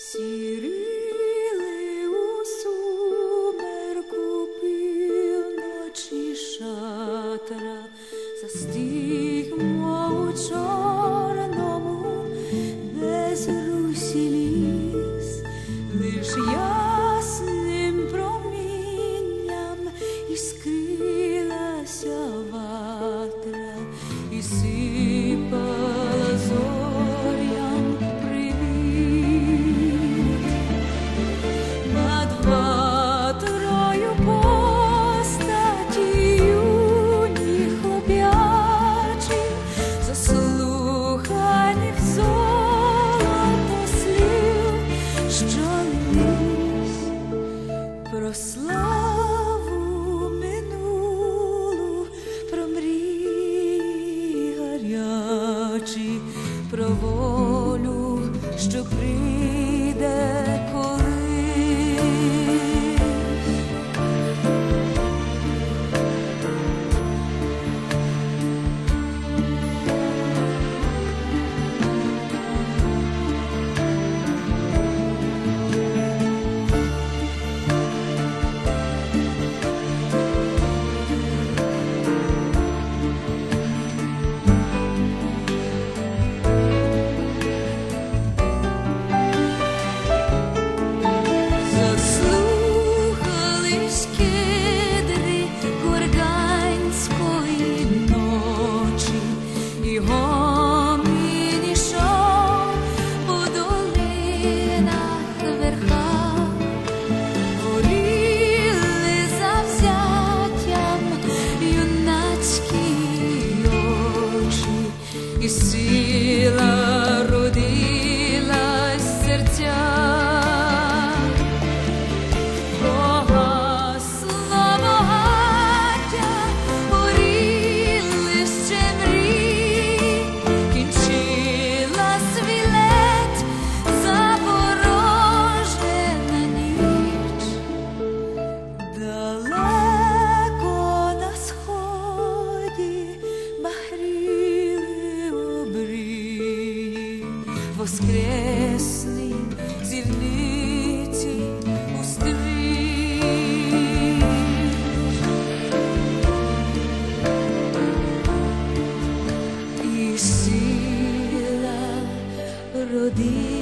Сіріли у сумерку півночі шатра, застиг, мов у чорному, лиш я. доброволю, що при. воскресли, зерните усты. И сила родилась.